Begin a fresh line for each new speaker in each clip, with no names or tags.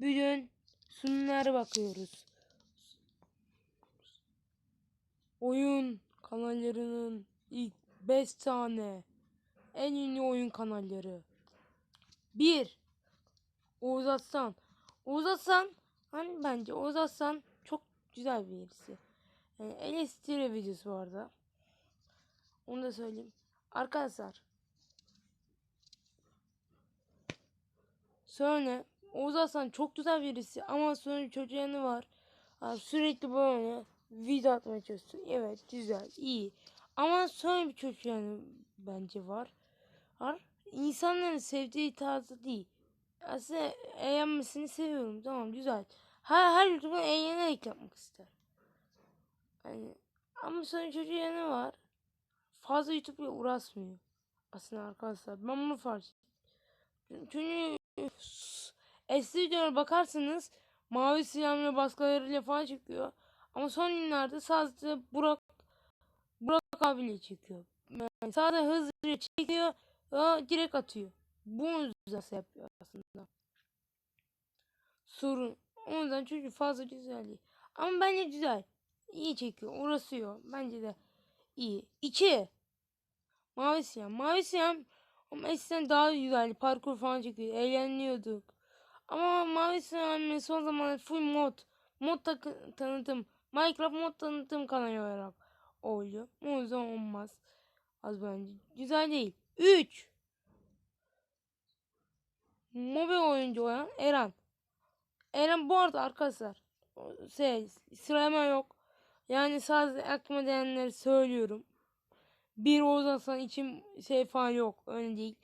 Bugün sunumlara bakıyoruz. Oyun kanallarının ilk 5 tane en ünlü oyun kanalları. 1. Oğuz Aslan. Oğuz Aslan hani bence Oğuz Aslan çok güzel birisi. Yani eleştiri videosu vardı. Onu da söyleyeyim. Arkadaşlar Sonra Oğuz Aslan çok güzel birisi ama sonra çocuğu yanı var. Abi sürekli böyle video atmaya çalışıyor. Evet güzel iyi. Ama sonra bir çocuk yanı bence var. var. İnsanların sevdiği tarzı değil. Aslında eğlenmesini seviyorum. Tamam güzel. Her, her YouTube'un eğlenerek yapmak ister. Yani, ama sonra çocuğu yanı var. Fazla YouTube'la uğraşmıyor. Aslında arkadaşlar ben bunu fark ettim. Çünkü eski videolara bakarsanız mavi silahlı baskılarıyla falan çıkıyor. Ama son günlerde sadece Burak Burak abiyle çekiyor. Yani sadece hızlıca çekiyor ve direkt atıyor. Bunu nasıl yapıyor aslında. Sorun. O yüzden çocuk fazla güzel değil. Ama bence güzel. İyi çekiyor. Uğraşıyor. Bence de iyi. İki. Mavi siyah. Mavi siyah ama eskiden daha güzeldi. Parkur falan çekiyor. Eğleniyorduk. Ama Mavi Siyah'ın son zamanlarda full mod. Mod takı- tanıtım. Minecraft mod tanıtım kanalı olarak oluyor. O yüzden olmaz. Az bence. Güzel değil. 3. Mobil oyuncu olan Eren. Eren bu arada arkadaşlar. Şey, sıralama yok. Yani sadece aklıma gelenleri söylüyorum. Bir Aslan için şey falan yok. Öyle değil.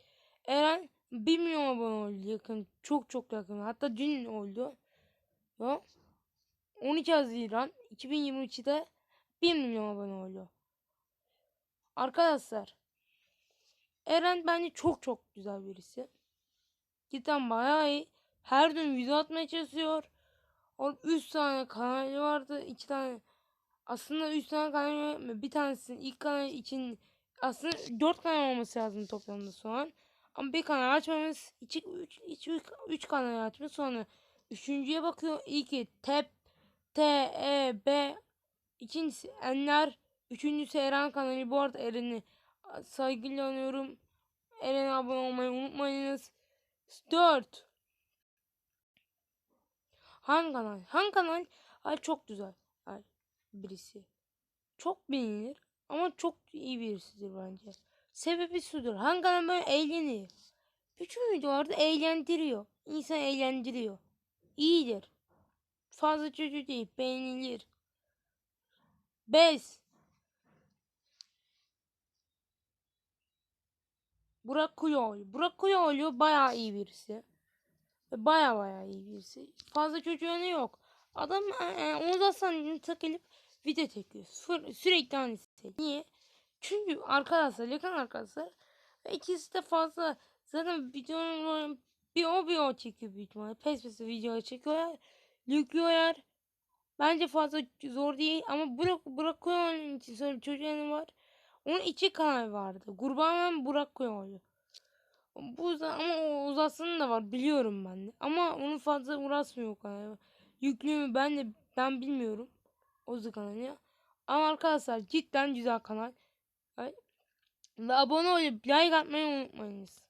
Eren 1 milyon abone oldu yakın. Çok çok yakın. Hatta dün oldu. Ya. 12 Haziran 2023'de 1 milyon abone oldu. Arkadaşlar. Eren bence çok çok güzel birisi. Cidden bayağı iyi. Her gün video atmaya çalışıyor. Oğlum 3 tane kanalı vardı. 2 tane aslında 3 tane kanal var. Bir tanesinin ilk kanal için aslında 4 kanal olması lazım toplamda şu an. Ama bir kanal açmamız, 2 3 3 kanal açmış sonra üçüncüye bakıyor. İlki TEP T E B ikincisi Enler üçüncüsü Eren kanalı. Bu arada Eren'i saygıyla anıyorum. Eren'e abone olmayı unutmayınız. 4 Han kanal. Han kanal ay çok güzel. Ay birisi. Çok bilinir ama çok iyi birisidir bence. Sebebi sudur. Han kanal böyle eğleniyor. Bütün videolarda eğlendiriyor. İnsan eğlendiriyor. İyidir. Fazla çocuğu değil. Beğenilir. 5 Burak Kuyoğlu. Burak Kuyoğlu bayağı iyi birisi. Baya baya iyi birisi. Fazla çocuğunu yok. Adam e, Oğuz Aslan'ın takılıp video çekiyor. Sü sürekli aynısı. şey. Niye? Çünkü arkadaşlar yakın arkadaşlar ve ikisi de fazla zaten videonun bir o bir o çekiyor büyük ihtimalle. Pes pes video çekiyorlar. Yüklüyorlar. Bence fazla zor değil ama Burak, Burak Koyun'un için sonra çocuğun var. Onun iki kanal vardı. Kurban Burak Koyun'u. Bu ama o uzasının da var biliyorum ben de. Ama onun fazla uğraşmıyor kanal. Yüklü mü ben de ben bilmiyorum. Ozu kanalı. Ama arkadaşlar cidden güzel kanal. Ve abone olup like atmayı unutmayınız.